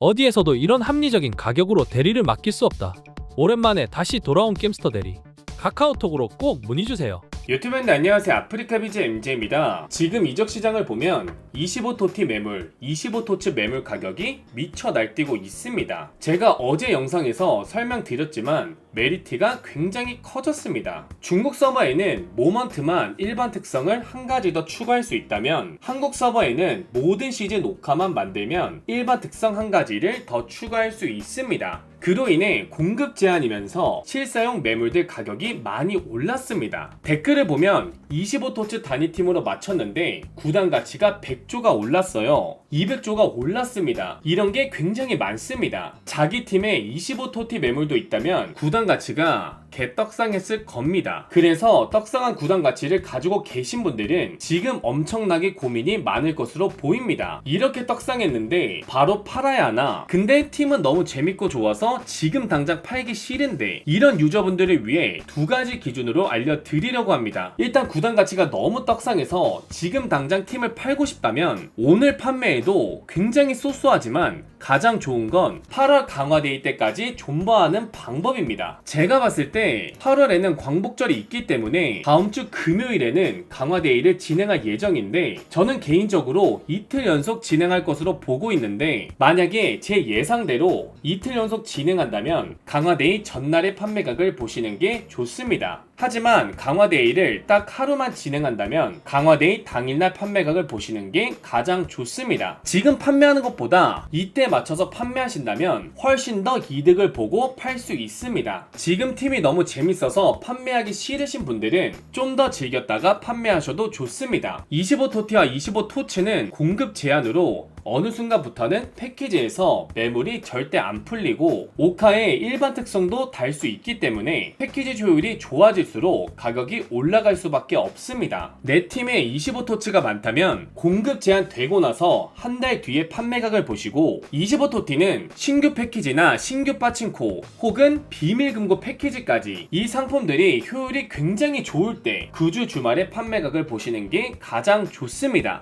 어디에서도 이런 합리적인 가격으로 대리를 맡길 수 없다. 오랜만에 다시 돌아온 겜스터 대리. 카카오톡으로 꼭 문의주세요. 유튜브인데 안녕하세요. 아프리카 비즈 MJ입니다. 지금 이적 시장을 보면 25토티 매물 25토츠 매물 가격이 미쳐 날뛰고 있습니다. 제가 어제 영상에서 설명드렸지만 메리트가 굉장히 커졌습니다. 중국 서버에는 모먼트만 일반 특성을 한 가지 더 추가할 수 있다면 한국 서버에는 모든 시즌 녹화만 만들면 일반 특성 한 가지를 더 추가할 수 있습니다 그로 인해 공급 제한이면서 실사용 매물들 가격이 많이 올랐습니다. 댓글을 보면 25토츠 단위팀으로 맞췄는데 구단 가치가 100조가 올랐어요. 200조가 올랐습니다. 이런 게 굉장히 많습니다. 자기 팀에 25토티 매물도 있다면 구단 가치가 개떡상했을 겁니다. 그래서 떡상한 구단 가치를 가지고 계신 분들은 지금 엄청나게 고민이 많을 것으로 보입니다. 이렇게 떡상했는데 바로 팔아야 하나? 근데 팀은 너무 재밌고 좋아서 지금 당장 팔기 싫은데 이런 유저분들을 위해 두 가지 기준으로 알려드리려고 합니다. 일단 구단 가치가 너무 떡상해서 지금 당장 팀을 팔고 싶다면 오늘 판매에도 굉장히 소소하지만 가장 좋은 건 8월 강화데이 때까지 존버하는 방법입니다. 제가 봤을 때 8월에는 광복절이 있기 때문에 다음 주 금요일에는 강화데이를 진행할 예정인데 저는 개인적으로 이틀 연속 진행할 것으로 보고 있는데 만약에 제 예상대로 이틀 연속 진행한다면 강화데이 전날의 판매각을 보시는 게 좋습니다. 하지만 강화데이를 딱 하루만 진행한다면 강화데이 당일날 판매각을 보시는 게 가장 좋습니다. 지금 판매하는 것보다 이때 맞춰서 판매하신다면 훨씬 더 이득을 보고 팔 수 있습니다. 지금 팀이 너무 재밌어서 판매하기 싫으신 분들은 좀 더 즐겼다가 판매하셔도 좋습니다. 25토티와 25토치는 공급 제한으로 어느 순간부터는 패키지에서 매물이 절대 안 풀리고 오카의 일반 특성도 달 수 있기 때문에 패키지 조율이 좋아질수록 가격이 올라갈 수밖에 없습니다. 내 팀에 25토치가 많다면 공급 제한 되고 나서 한 달 뒤에 판매각을 보시고 25토티는 신규 패키지나 신규 빠친코 혹은 비밀 금고 패키지까지 이 상품들이 효율이 굉장히 좋을 때그주 주말에 판매각을 보시는 게 가장 좋습니다.